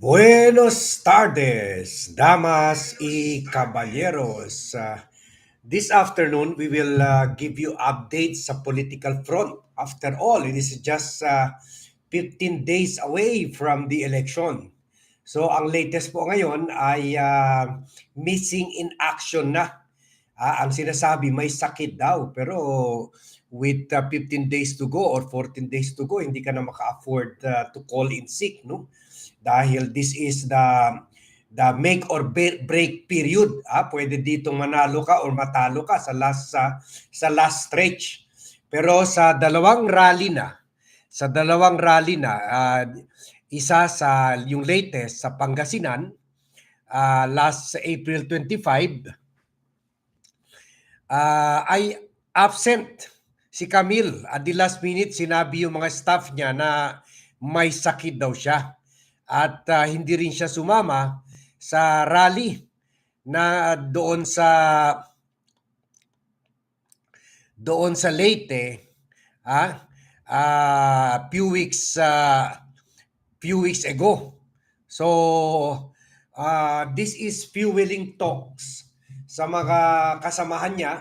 Buenos tardes, damas y caballeros. Uh, this afternoon, we will uh, give you updates sa political front. After all, it is just uh, 15 days away from the election. So, ang latest po ngayon ay uh, missing in action na. Ah, ang sinasabi, may sakit daw. Pero with uh, 15 days to go or 14 days to go, hindi ka na maka-afford uh, to call in sick, no? Dahil this is the the make or break period. Ah, pwede dito manalo ka or matalo ka sa last sa, sa last stretch. Pero sa dalawang rally na, sa dalawang rally na, uh, isa sa yung latest sa Pangasinan, uh, last April 25, uh, ay absent si Camille. At the last minute, sinabi yung mga staff niya na may sakit daw siya at uh, hindi rin siya sumama sa rally na doon sa doon sa Leyte ah uh, few weeks uh, few weeks ago. So uh, this is fueling talks sa mga kasamahan niya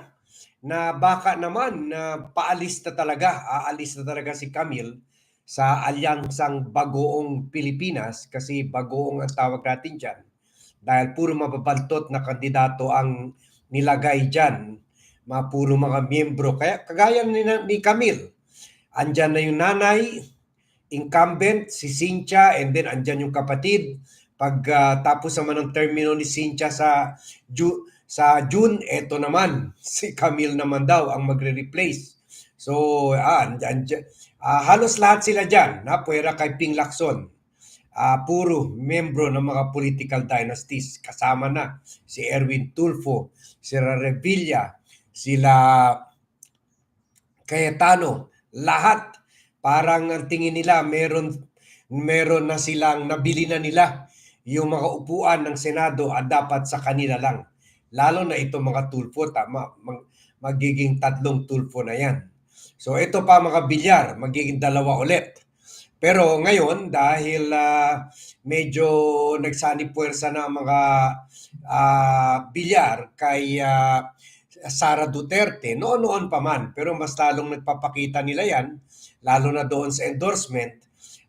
na baka naman na uh, paalis na talaga aalis na talaga si Camille sa alyansang Bagoong Pilipinas kasi Bagoong ang tawag natin dyan dahil puro mababantot na kandidato ang nilagay dyan mga puro mga miyembro. Kaya kagaya ni, ni Camille andyan na yung nanay incumbent si Cynthia and then andyan yung kapatid. Pag uh, tapos naman ng termino ni Cynthia sa Ju- sa June eto naman si Camille naman daw ang magre-replace. So ah, andyan, andyan Uh, halos lahat sila dyan, na puwera kay Ping Lacson. Uh, puro membro ng mga political dynasties. Kasama na si Erwin Tulfo, si Revilla, sila Cayetano. Lahat parang ang tingin nila meron meron na silang nabili na nila yung mga upuan ng Senado at dapat sa kanila lang. Lalo na itong mga tulfo, tama, mag, magiging tatlong tulfo na yan. So ito pa mga bilyar, magiging dalawa ulit. Pero ngayon dahil uh, medyo nagsani puwersa na mga uh, bilyar kay uh, Sara Duterte, noon-noon pa man, pero mas lalong nagpapakita nila yan, lalo na doon sa endorsement,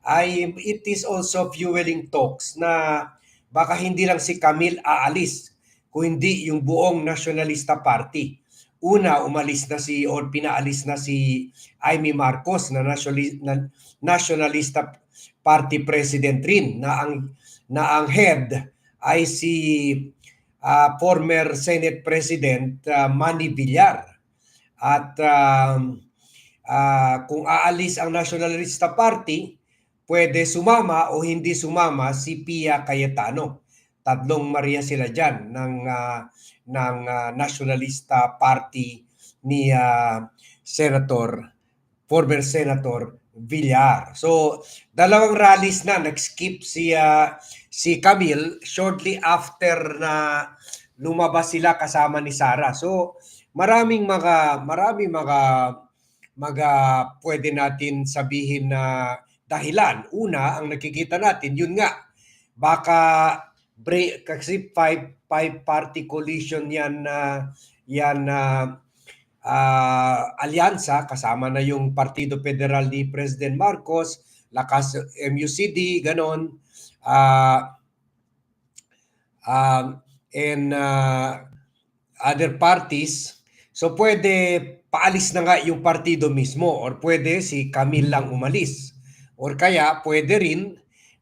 ay it is also fueling talks na baka hindi lang si Camille aalis, kundi yung buong Nationalista Party una umalis na si or pinaalis na si Amy Marcos na, nationali, na nationalista party president rin na ang na ang head ay si uh, former Senate President uh, Manny Villar. At uh, uh, kung aalis ang Nationalista Party, pwede sumama o hindi sumama si Pia Cayetano. Tatlong Maria sila dyan ng uh, ng uh, Nationalista Party ni uh, Senator, former Senator Villar. So, dalawang rallies na nag-skip si uh, si Camille shortly after na lumabas sila kasama ni Sara. So, maraming mga maraming mga mga pwede natin sabihin na dahilan. Una, ang nakikita natin, yun nga, baka break, kasi five five party coalition yan na uh, yan na uh, uh, alyansa kasama na yung Partido Federal ni President Marcos, Lakas MUCD, ganon. Uh, um, and uh, other parties. So pwede paalis na nga yung partido mismo or pwede si Camille lang umalis. Or kaya pwede rin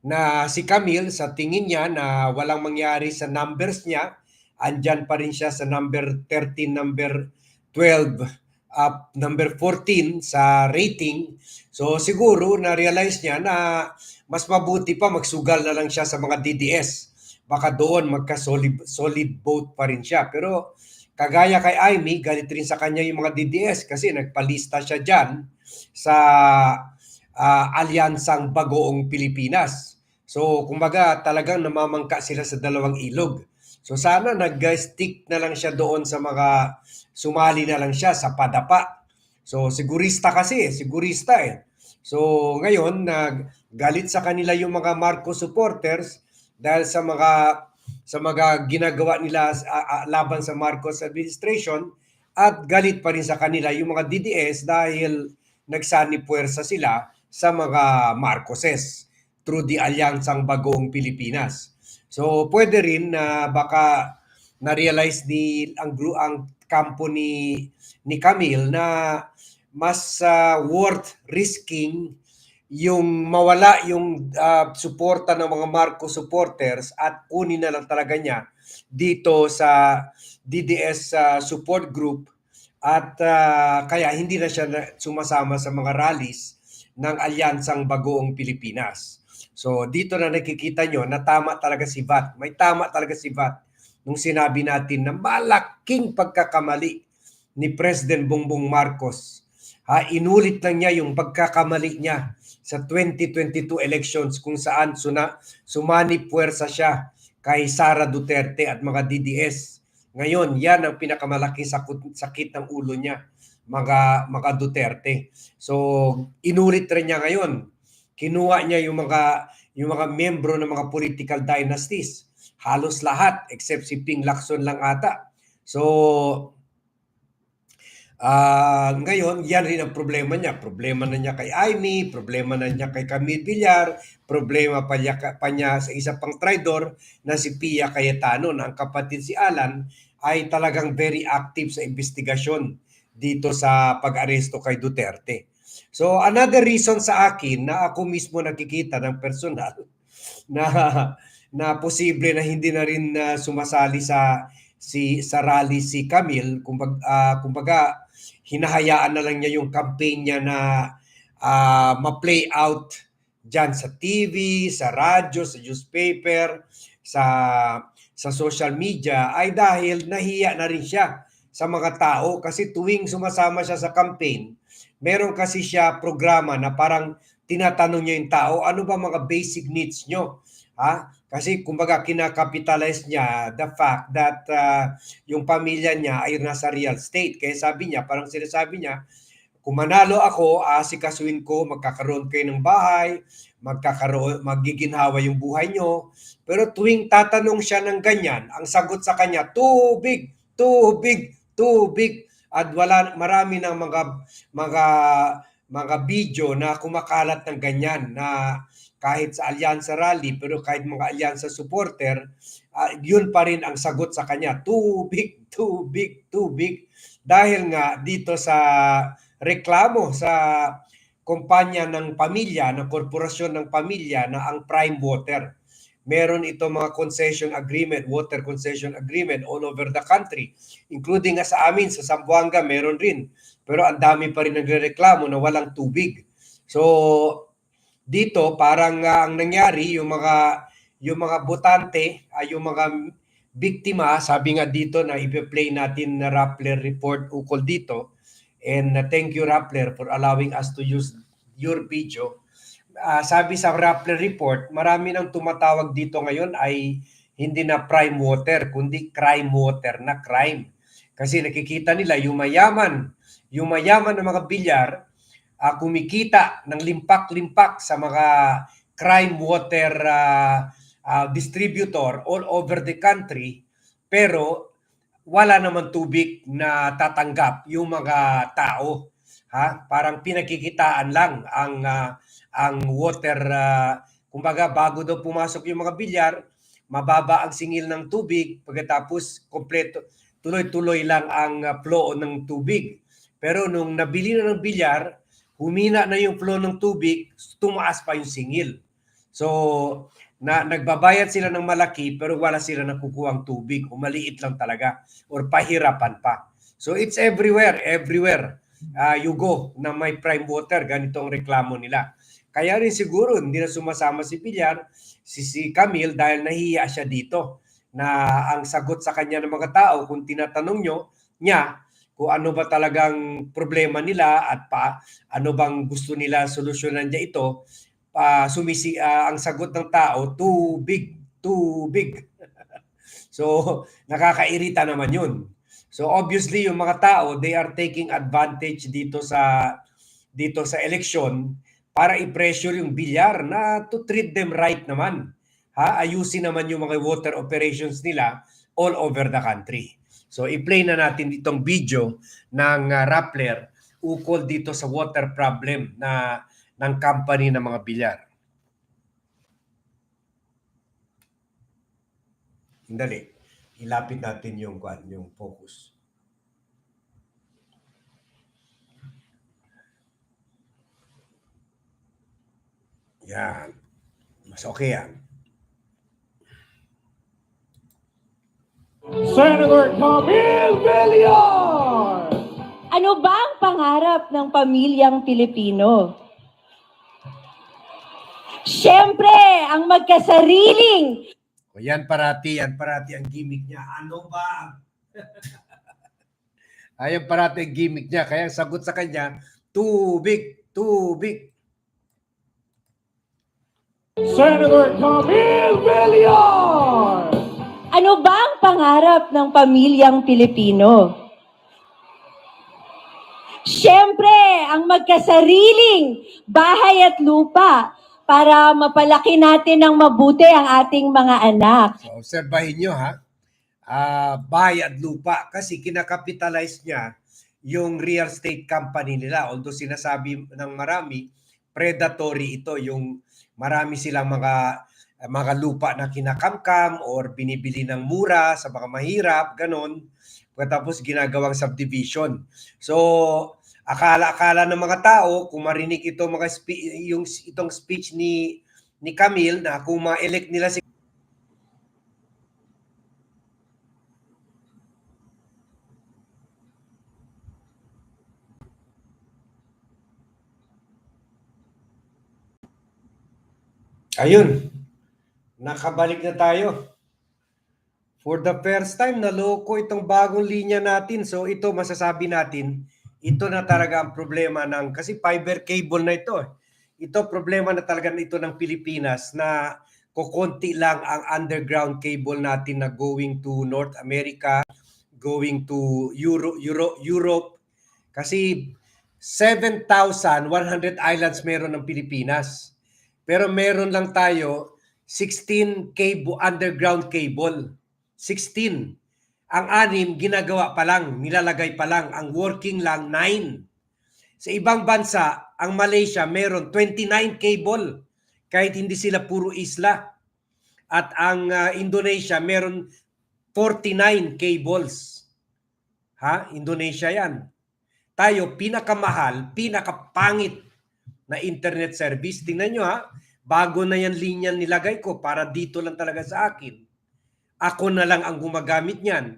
na si Camille sa tingin niya na walang mangyari sa numbers niya, andyan pa rin siya sa number 13, number 12, up number 14 sa rating. So siguro na-realize niya na mas mabuti pa magsugal na lang siya sa mga DDS. Baka doon magka-solid solid vote pa rin siya. Pero kagaya kay Amy, galit rin sa kanya yung mga DDS kasi nagpalista siya dyan sa uh, alyansang bagoong Pilipinas. So, kumbaga, talagang namamangka sila sa dalawang ilog. So, sana nag-stick na lang siya doon sa mga, sumali na lang siya sa padapa. So, sigurista kasi, sigurista eh. So, ngayon, nag galit sa kanila yung mga Marcos supporters dahil sa mga sa mga ginagawa nila ah, ah, laban sa Marcos administration at galit pa rin sa kanila yung mga DDS dahil nagsani puwersa sila sa mga Marcoses through the Alyansang Bagong Pilipinas. So pwede rin na baka na-realize ni ang gru- ang kampo ni ni Camille na mas ah, worth risking yung mawala yung ah, suporta ng mga Marcos supporters at kunin na lang talaga niya dito sa DDS ah, support group at ah, kaya hindi na siya sumasama sa mga rallies ng Alyansang Bagoong Pilipinas. So dito na nakikita nyo na tama talaga si VAT. May tama talaga si VAT nung sinabi natin na malaking pagkakamali ni President Bongbong Marcos. Ha, inulit lang niya yung pagkakamali niya sa 2022 elections kung saan suna, sumani puwersa siya kay Sara Duterte at mga DDS. Ngayon, yan ang pinakamalaki sakit, sakit ng ulo niya, mga, mga Duterte. So, inulit rin niya ngayon. Kinuha niya yung mga yung mga membro ng mga political dynasties. Halos lahat except si Ping Lacson lang ata. So, Ah, ngayon, yan rin ang problema niya. Problema na niya kay Amy, problema na niya kay Camille Villar, problema pa niya, pa niya sa isa pang traidor na si Pia Cayetano na ang kapatid si Alan ay talagang very active sa investigasyon dito sa pag-aresto kay Duterte. So another reason sa akin na ako mismo nakikita ng personal na na posible na hindi na rin ah, sumasali sa si sa rally si Camille kumbaga, ah, kumbaga hinahayaan na lang niya yung campaign niya na ah, ma-play out dyan sa TV, sa radyo, sa newspaper, sa sa social media ay dahil nahiya na rin siya sa mga tao kasi tuwing sumasama siya sa campaign, meron kasi siya programa na parang tinatanong niya yung tao, ano ba mga basic needs nyo? Ha? Kasi kumbaga kinakapitalize niya the fact that uh, yung pamilya niya ay nasa real estate. Kaya sabi niya, parang sinasabi niya, kung manalo ako, asikasuin ko, magkakaroon kayo ng bahay, magkakaroon, magiginhawa yung buhay nyo. Pero tuwing tatanong siya ng ganyan, ang sagot sa kanya, tubig, tubig, tubig. At wala, marami ng mga, mga, mga video na kumakalat ng ganyan na kahit sa Alyansa Rally, pero kahit mga Alyansa supporter, uh, yun pa rin ang sagot sa kanya, tubig, tubig, tubig. Dahil nga dito sa reklamo sa kumpanya ng pamilya, ng korporasyon ng pamilya na ang Prime Water. Meron ito mga concession agreement, water concession agreement all over the country, including nga sa amin, sa Zamboanga, meron rin. Pero ang dami pa rin nagrereklamo na walang tubig. So, dito parang uh, ang nangyari yung mga yung mga botante ay yung mga biktima sabi nga dito na i-play natin na Rappler report ukol dito and uh, thank you Rappler for allowing us to use your video uh, sabi sa Rappler report marami nang tumatawag dito ngayon ay hindi na prime water kundi crime water na crime. Kasi nakikita nila yung mayaman yung mayaman ng mga bilyar uh, kumikita ng limpak-limpak sa mga crime water uh, uh, distributor all over the country pero wala naman tubig na tatanggap yung mga tao ha? Parang pinakikitaan lang ang uh, ang water uh, kumbaga bago daw pumasok yung mga bilyar mababa ang singil ng tubig pagkatapos kompleto tuloy-tuloy lang ang uh, flow ng tubig pero nung nabili na ng bilyar humina na yung flow ng tubig, tumaas pa yung singil. So, na nagbabayad sila ng malaki pero wala sila nakukuhang tubig o maliit lang talaga or pahirapan pa. So it's everywhere, everywhere uh, you go na may prime water, ganito ang reklamo nila. Kaya rin siguro hindi na sumasama si Pilar, si, si Camille dahil nahiya siya dito na ang sagot sa kanya ng mga tao kung tinatanong nyo niya kung ano ba talagang problema nila at pa ano bang gusto nila solusyonan niya ito pa sumisi uh, ang sagot ng tao too big too big so nakakairita naman yun. So obviously yung mga tao they are taking advantage dito sa dito sa election para i-pressure yung bilyar na to treat them right naman ha, ayusin naman yung mga water operations nila all over the country. So i-play na natin itong video ng uh, Rappler ukol dito sa water problem na ng company ng mga bilyar. Dali. Ilapit natin yung yung focus. Yan. Mas okay yan. Senator Camille Villar! Ano ba ang pangarap ng pamilyang Pilipino? Siyempre, ang magkasariling O yan parati, yan parati ang gimmick niya. Ano ba? Ayan parati ang gimmick niya. Kaya ang sagot sa kanya, tubig, tubig. Senator Camille Villar! Ano ba ang pangarap ng pamilyang Pilipino? Siyempre, ang magkasariling bahay at lupa para mapalaki natin ng mabuti ang ating mga anak. So, obserbahin nyo ha. Ah, bahay at lupa kasi kinakapitalize niya yung real estate company nila. Although sinasabi ng marami, predatory ito. Yung marami silang mga mga lupa na kinakamkam or binibili ng mura sa mga mahirap, ganon. Pagkatapos ginagawang subdivision. So, akala-akala ng mga tao kung marinig ito mga spe- yung itong speech ni ni Camille na kung ma-elect nila si Ayun. Nakabalik na tayo. For the first time, naloko itong bagong linya natin. So ito, masasabi natin, ito na talaga ang problema ng, kasi fiber cable na ito. eh. Ito, problema na talaga ito ng Pilipinas na kukunti lang ang underground cable natin na going to North America, going to Euro, Euro, Europe. Kasi 7,100 islands meron ng Pilipinas. Pero meron lang tayo 16 cable, underground cable. 16. Ang anim, ginagawa pa lang, nilalagay pa lang. Ang working lang, 9. Sa ibang bansa, ang Malaysia meron 29 cable kahit hindi sila puro isla. At ang ah, Indonesia meron 49 cables. Ha? Indonesia yan. Tayo, pinakamahal, pinakapangit na internet service. Tingnan nyo ha, bago na yan linya nilagay ko para dito lang talaga sa akin. Ako na lang ang gumagamit niyan.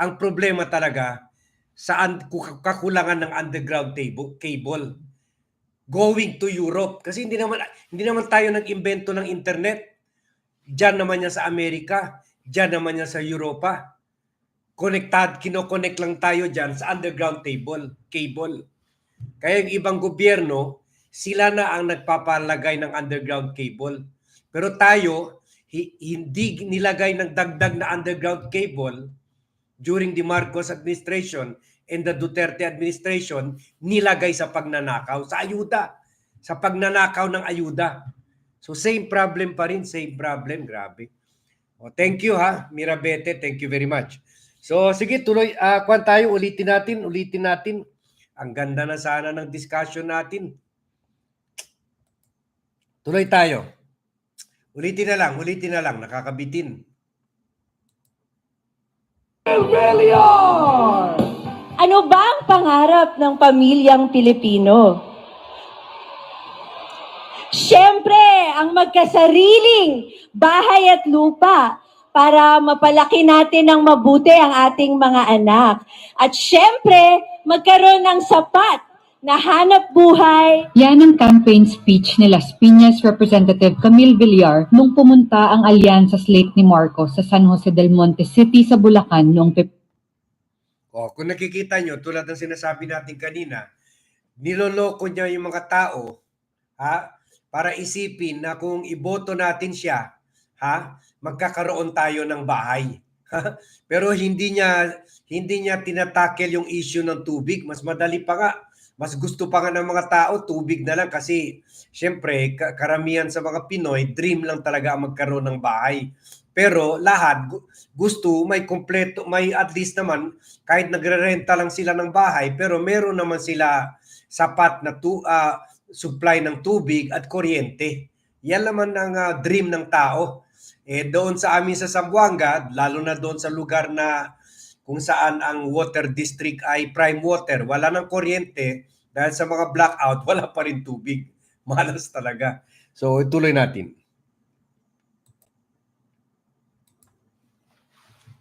Ang problema talaga sa un- ku- kakulangan ng underground cable going to Europe kasi hindi naman hindi naman tayo nag-imbento ng internet. Diyan naman yan sa Amerika, diyan naman yan sa Europa. Konektad, kino-connect lang tayo diyan sa underground table, cable. Kaya yung ibang gobyerno, sila na ang nagpapalagay ng underground cable. Pero tayo, hi- hindi nilagay ng dagdag na underground cable during the Marcos administration and the Duterte administration, nilagay sa pagnanakaw, sa ayuda. Sa pagnanakaw ng ayuda. So same problem pa rin, same problem. Grabe. O, thank you ha, Mirabete. Thank you very much. So sige, tuloy. ah kwan tayo, ulitin natin, ulitin natin. Ang ganda na sana ng discussion natin. Tuloy tayo. Ulitin na lang, ulitin na lang, nakakabitin. Ano ba ang pangarap ng pamilyang Pilipino? Siyempre, ang magkasariling bahay at lupa para mapalaki natin ng mabuti ang ating mga anak. At siyempre, magkaroon ng sapat na hanap buhay Yan ang campaign speech ni Las Piñas Representative Camille Villar nung pumunta ang alyansa slate ni Marcos sa San Jose del Monte City sa Bulacan noong Pep- O, kung nakikita nyo, tulad ng sinasabi natin kanina, niloloko niya yung mga tao, ha? Para isipin na kung iboto natin siya, ha? Magkakaroon tayo ng bahay. Pero hindi niya hindi niya tinatakel yung issue ng tubig. Mas madali pa nga. mas gusto pa nga ng mga tao tubig na lang kasi syempre ka- karamihan sa mga Pinoy dream lang talaga ang magkaroon ng bahay. Pero lahat gu- gusto may kompleto may at least naman kahit nagre-renta lang sila ng bahay pero meron naman sila sapat na tu, ah, supply ng tubig at kuryente. Yan naman ang ah, dream ng tao. Eh doon sa amin sa Zamboanga, lalo na doon sa lugar na kung saan ang water district ay prime water, wala ng kuryente dahil sa mga blackout, wala pa rin tubig. Malas talaga. So ituloy natin.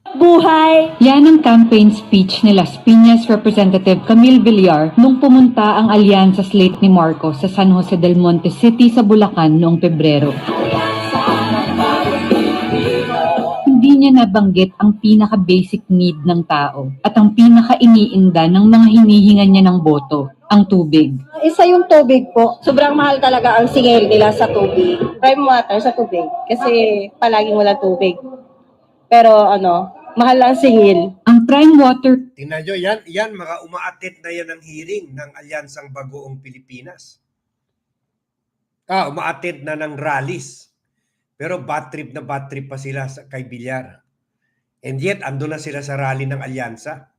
Buhay! Yan ang campaign speech ni Las Piñas Representative Camille Villar nung pumunta ang alyansa slate ni Marcos sa San Jose del Monte City sa Bulacan noong Pebrero. Niya nabanggit ang pinaka-basic need ng tao at ang pinaka-iniinda ng mga hinihingan niya ng boto, ang tubig. Isa yung tubig po. Sobrang mahal talaga ang singil nila sa tubig. Prime water sa tubig. Kasi palaging wala tubig. Pero ano, mahal ang singil. Ang prime water Tingnan nyo, yan, yan mga umaatit na yan ng hearing ng Alyansang Bagoong Pilipinas. Ah, umaatit na ng rallies. Pero bad trip na bad trip pa sila sa, kay Villar. And yet, ando na sila sa rally ng Alyansa.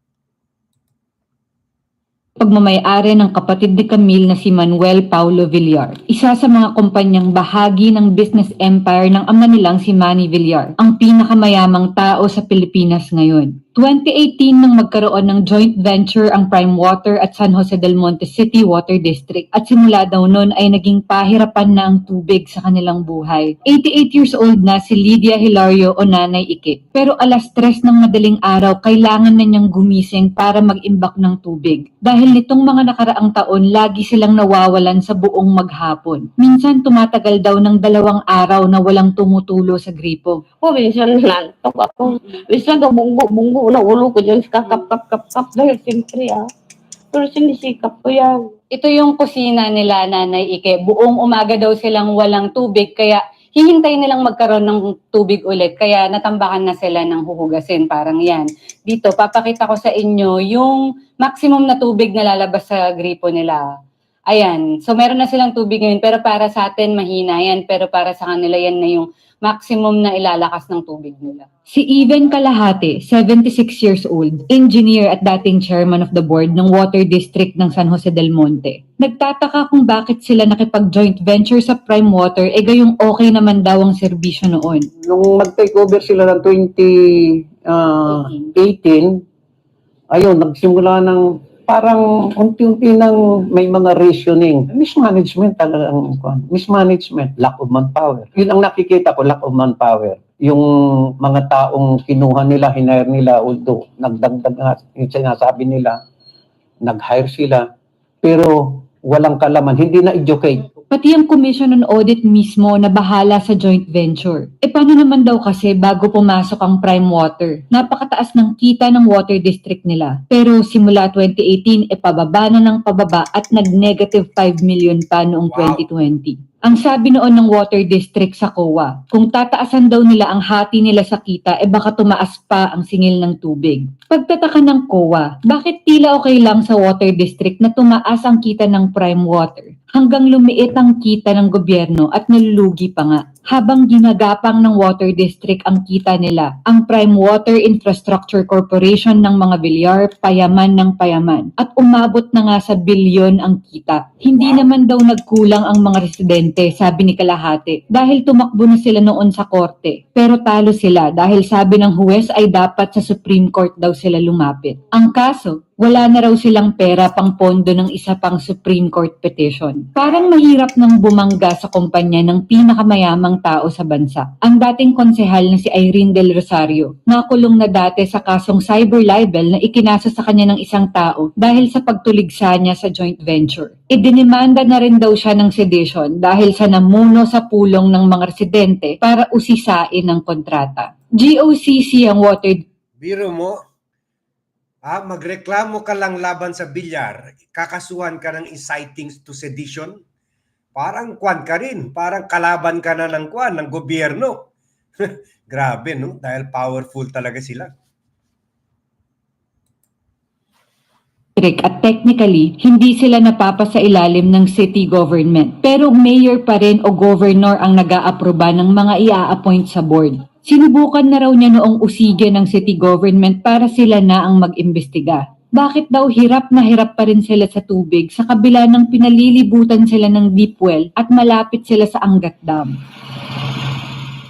pagmamayari ng kapatid ni Camille na si Manuel Paulo Villar. Isa sa mga kumpanyang bahagi ng business empire ng ama nilang si Manny Villar, ang pinakamayamang tao sa Pilipinas ngayon. 2018 nang magkaroon ng joint venture ang Prime Water at San Jose del Monte City Water District at simula daw noon ay naging pahirapan na ang tubig sa kanilang buhay. 88 years old na si Lydia Hilario o Nanay Ike. Pero alas 3 ng madaling araw kailangan na niyang gumising para mag-imbak ng tubig. Dahil nitong mga nakaraang taon lagi silang nawawalan sa buong maghapon. Minsan tumatagal daw ng dalawang araw na walang tumutulo sa gripo. Po, minsan nantok ako. Minsan bunggo-bunggo na ulo ko dyan kakap-kap-kap-kap. Dahil siyempre ah. Pero sinisikap ko yan. Ito yung kusina nila, Nanay Ike. Buong umaga daw silang walang tubig, kaya hihintay nilang magkaroon ng tubig ulit. Kaya natambakan na sila ng huhugasin, parang yan. Dito, papakita ko sa inyo yung maximum na tubig na lalabas sa gripo nila. Ayan. So, meron na silang tubig ngayon, pero para sa atin, mahina yan. Pero para sa kanila, yan na yung maximum na ilalakas ng tubig nila. Si Even Kalahati, 76 years old, engineer at dating chairman of the board ng Water District ng San Jose del Monte. Nagtataka kung bakit sila nakipag-joint venture sa Prime Water e gayong okay naman daw ang serbisyo noon. nung mag-take over sila ng 2018, ayun, nagsimula ng parang unti-unti nang may mga rationing. Mismanagement talagang, kwan. mismanagement, lack of manpower. Yun ang nakikita ko, lack of manpower. Yung mga taong kinuha nila, hinire nila, although nagdagdag nga, yung sinasabi nila, nag-hire sila, pero walang kalaman, hindi na-educate. Pati ang Commission on Audit mismo na bahala sa joint venture. E paano naman daw kasi bago pumasok ang Prime Water? Napakataas ng kita ng water district nila. Pero simula 2018, e pababa na ng pababa at nag-negative 5 million pa noong Wow. 2020. Ang sabi noon ng Water District sa COA, kung tataasan daw nila ang hati nila sa kita, e baka tumaas pa ang singil ng tubig. Pagtataka ng COA, bakit tila okay lang sa Water District na tumaas ang kita ng prime water hanggang lumiit ang kita ng gobyerno at nalulugi pa nga? Habang ginagapang ng Water District ang kita nila, ang Prime Water Infrastructure Corporation ng mga bilyar, payaman ng payaman. At umabot na nga sa bilyon ang kita. Hindi naman daw nagkulang ang mga residente, sabi ni Kalahati, dahil tumakbo na sila noon sa korte. Pero talo sila dahil sabi ng huwes ay dapat sa Supreme Court daw sila lumapit. Ang kaso, wala na raw silang pera pang pondo ng isa pang Supreme Court petition. Parang mahirap nang bumangga sa kumpanya ng pinakamayamang tao sa bansa. Ang dating konsehal na si Irene Del Rosario, nakulong na dati sa kasong cyber libel na ikinasa sa kanya ng isang tao dahil sa pagtuligsa niya sa joint venture. Idinimanda na rin daw siya ng sedition dahil sa namuno sa pulong ng mga residente para usisain ang kontrata. GOCC ang water Biro mo, ah, magreklamo ka lang laban sa bilyar, kakasuhan ka ng inciting to sedition, parang kwan ka rin, parang kalaban ka na ng kwan, ng gobyerno. Grabe, no? Dahil powerful talaga sila. Electric at technically, hindi sila napapasa ilalim ng city government. Pero mayor pa rin o governor ang nag-aaproba ng mga ia-appoint sa board. Sinubukan na raw niya noong usige ng city government para sila na ang mag-imbestiga. Bakit daw hirap na hirap pa rin sila sa tubig sa kabila ng pinalilibutan sila ng deep well at malapit sila sa Angat Dam?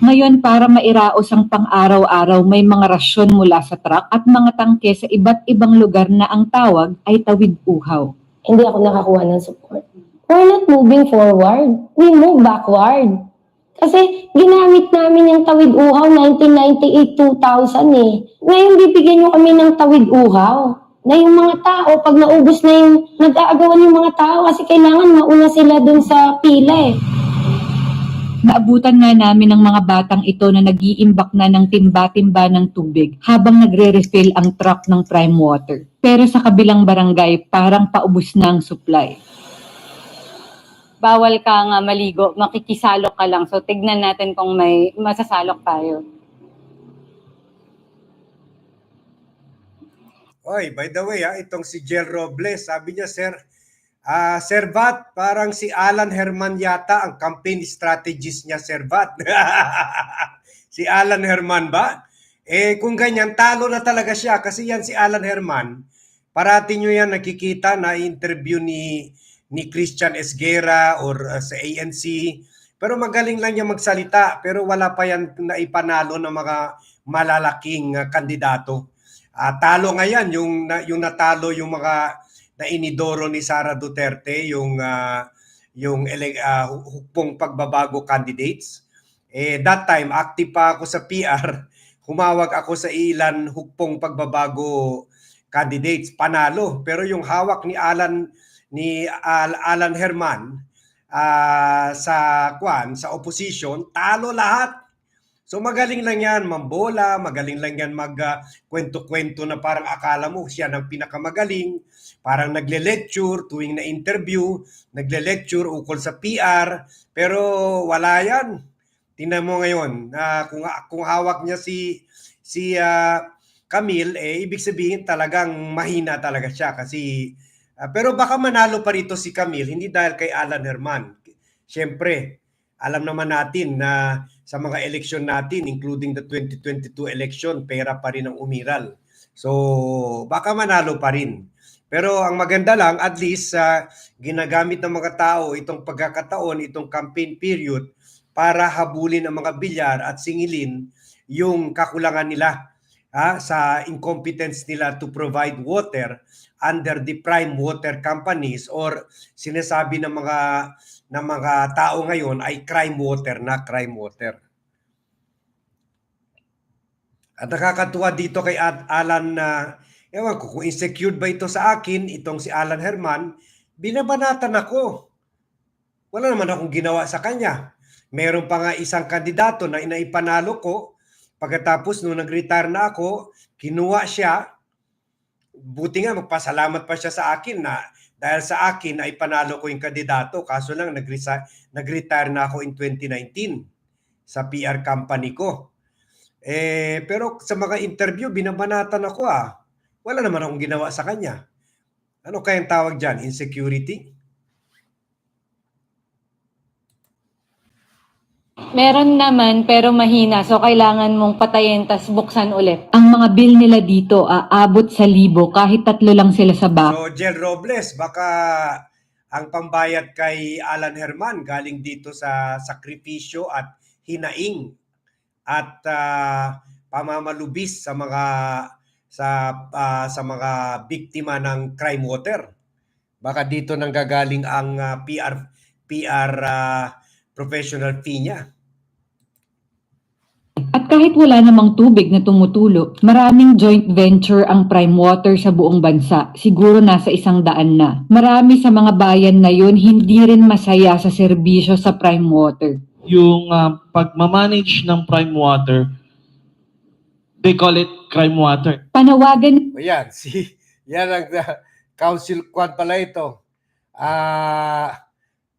Ngayon para mairaos ang pang-araw-araw may mga rasyon mula sa truck at mga tangke sa iba't ibang lugar na ang tawag ay tawid uhaw. Hindi ako nakakuha ng support. We're not moving forward. We move backward. Kasi ginamit namin yung tawid uhaw 1998-2000 eh. Ngayon bibigyan nyo kami ng tawid uhaw. Na yung mga tao, pag naubos na yung nag-aagawan yung mga tao kasi kailangan mauna sila dun sa pila eh. Naabutan nga namin ng mga batang ito na nag-iimbak na ng timba-timba ng tubig habang nagre-refill ang truck ng prime water. Pero sa kabilang barangay, parang paubos na ang supply. Bawal ka nga maligo, makikisalok ka lang. So, tignan natin kung may masasalok tayo. Oy, by the way, ah, itong si Jel Robles, sabi niya, Sir, ah Sir Vat, parang si Alan Herman yata ang campaign strategist niya, Sir Vat. si Alan Herman ba? Eh, kung ganyan, talo na talaga siya kasi yan si Alan Herman. Parati nyo yan nakikita na interview ni ni Christian Esguera or uh, sa ANC. Pero magaling lang niya magsalita pero wala pa yan na ipanalo ng mga malalaking uh, kandidato. Ah, talo nga yung, na, yung natalo yung mga na inidoro ni Sara Duterte, yung, ah, yung hu- hukpong pagbabago candidates. Eh, that time, active pa ako sa PR. Humawag ako sa ilan hukpong pagbabago candidates, panalo. Pero yung hawak ni Alan ni Al- Alan Herman ah, sa kwan sa opposition, talo lahat. So magaling lang yan mambola, magaling lang yan mag ah, kwento-kwento na parang akala mo siya ng pinakamagaling, parang nagle-lecture tuwing na interview, nagle-lecture ukol sa PR, pero wala yan. Tingnan mo ngayon, na kung kung hawak niya si si ah, Camille, eh ibig sabihin talagang mahina talaga siya kasi ah, pero baka manalo pa rito si Camille hindi dahil kay Alan Herman. Siyempre, alam naman natin na sa mga eleksyon natin, including the 2022 election, pera pa rin ang umiral. So, baka manalo pa rin. Pero ang maganda lang, at least sa ginagamit ng mga tao itong pagkakataon, itong campaign period, para habulin ang mga bilyar at singilin yung kakulangan nila ah, sa incompetence nila to provide water under the prime water companies or sinasabi ng mga ng mga tao ngayon ay crime water na crime water. At nakakatuwa dito kay Alan na ewan ko kung insecure ba ito sa akin, itong si Alan Herman, binabanatan ako. Wala naman akong ginawa sa kanya. Meron pa nga isang kandidato na inaipanalo ko. Pagkatapos nung nag-retire na ako, kinuha siya. Buti nga magpasalamat pa siya sa akin na dahil sa akin ay panalo ko yung kandidato. Kaso lang nag-retire na ako in 2019 sa PR company ko. Eh, pero sa mga interview, binabanatan ako ah. Wala naman akong ginawa sa kanya. Ano kayang tawag dyan? Insecurity? Meron naman, pero mahina. So, kailangan mong patayin, tas buksan ulit. Ang mga bill nila dito aabot sa libo kahit tatlo lang sila sa back. So, Jel Robles, baka ang pambayad kay Alan Herman galing dito sa sakripisyo at hinaing at ah, pamamalubis sa mga sa ah, sa mga biktima ng crime water. Baka dito nang gagaling ang ah, PR PR ah, professional fee niya. At kahit wala namang tubig na tumutulo, maraming joint venture ang Prime Water sa buong bansa. Siguro nasa isang daan na. Marami sa mga bayan na yun hindi rin masaya sa serbisyo sa Prime Water. yung uh, pagmamanage ng prime water, they call it crime water. Panawagan O yan, si yan ang uh, council kwan pala ito. Ah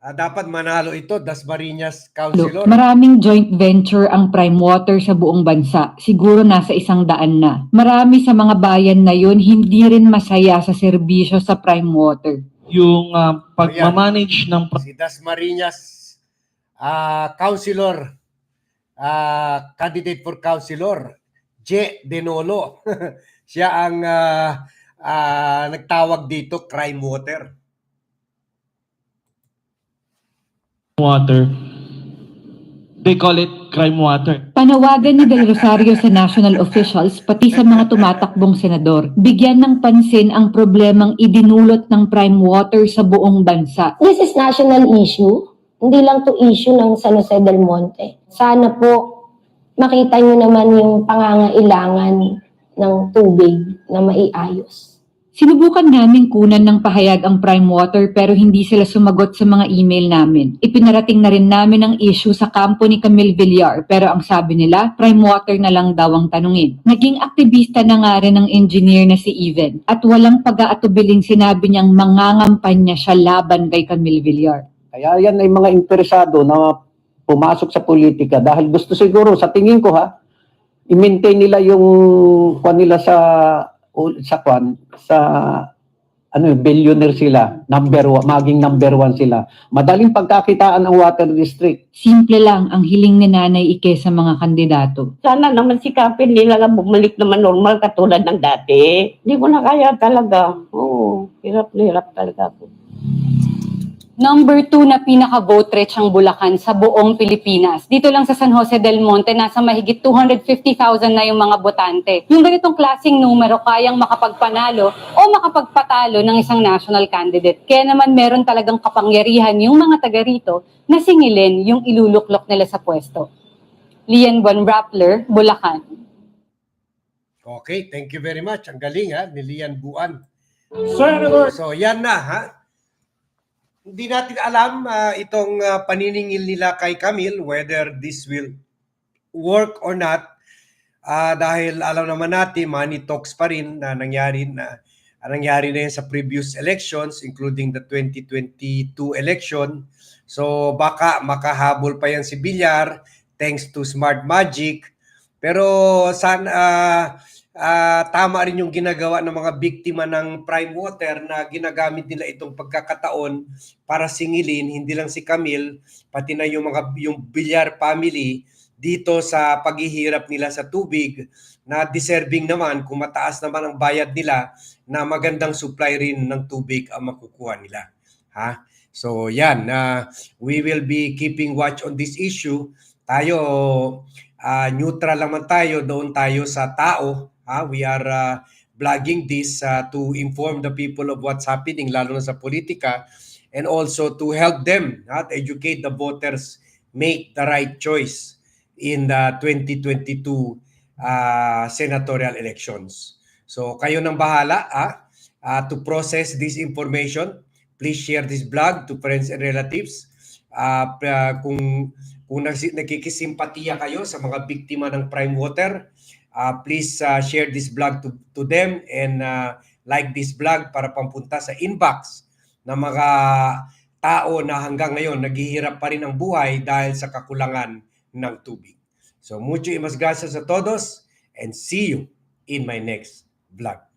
Ah, dapat manalo ito, Dasmariñas Look, Councilor. maraming joint venture ang Prime Water sa buong bansa. Siguro nasa isang daan na. Marami sa mga bayan na yun hindi rin masaya sa serbisyo sa Prime Water. Yung ah, pagmamanage ng si Dasmariñas ah councilor ah candidate for councilor J Denolo siya ang ah, ah, nagtawag dito crime water water, they call it crime water. Panawagan ni Del Rosario sa national officials pati sa mga tumatakbong senador. Bigyan ng pansin ang problemang idinulot ng Prime Water sa buong bansa. This is national issue. Hindi lang to issue ng San Jose del Monte. Sana po makita nyo naman yung pangangailangan ng tubig na maiayos. Sinubukan namin kunan ng pahayag ang Prime Water pero hindi sila sumagot sa mga email namin. Ipinarating na rin namin ang issue sa kampo ni Camille Villar pero ang sabi nila, Prime Water na lang daw ang tanungin. Naging aktivista na nga rin ang engineer na si Even at walang pag-aatubiling sinabi niyang mangangampanya siya laban kay Camille Villar. Kaya yan ay mga interesado na pumasok sa politika dahil gusto siguro, sa tingin ko ha, i-maintain nila yung kwan nila sa sa kwan, sa ano yun, billionaire sila, number one, maging number one sila. Madaling pagkakitaan ang water district. Simple lang ang hiling ni Nanay Ike sa mga kandidato. sana naman sikapin nila na bumalik naman normal katulad ng dati. Hindi ko na kaya talaga. Oo, hirap na hirap talaga ako. Number two na pinaka-vote rich ang Bulacan sa buong Pilipinas. Dito lang sa San Jose del Monte, nasa mahigit 250,000 na yung mga botante. Yung ganitong klaseng numero kayang makapagpanalo o makapagpatalo ng isang national candidate. Kaya naman meron talagang kapangyarihan yung mga taga rito na singilin yung iluluklok nila sa pwesto. Lian Buan Rappler, Bulacan. okay thank you very much ang galing ha ni Lian Buan Senator so yan na ha hindi natin alam ah, itong ah, paniningil nila kay Camille whether this will work or not. Ah, dahil alam naman natin money talks pa rin na nangyari na nangyari na yan sa previous elections including the 2022 election. So baka makahabol pa yan si Villar thanks to smart magic. Pero sana ah, ah, tama rin yung ginagawa ng mga biktima ng prime water na ginagamit nila itong pagkakataon para singilin hindi lang si Camille pati na yung mga yung Villar family dito sa paghihirap nila sa tubig na deserving naman kung mataas naman ang bayad nila na magandang supply rin ng tubig ang makukuha nila. Ha? So yan, na we will be keeping watch on this issue. Tayo ah, neutral naman tayo, doon tayo sa tao. Ha? We are ah, vlogging this ah, to inform the people of what's happening lalo na sa politika and also to help them, ha? to educate the voters make the right choice in the 2022 uh, senatorial elections. So kayo nang bahala ah, ah, to process this information. Please share this blog to friends and relatives. Ah, pa- kung kung nakikisimpatiya kayo sa mga biktima ng prime water, ah, please ah, share this blog to, to them and ah, like this blog para pampunta sa inbox ng mga tao na hanggang ngayon naghihirap pa rin ang buhay dahil sa kakulangan ng tubig. So mucho y mas gracias a todos and see you in my next vlog.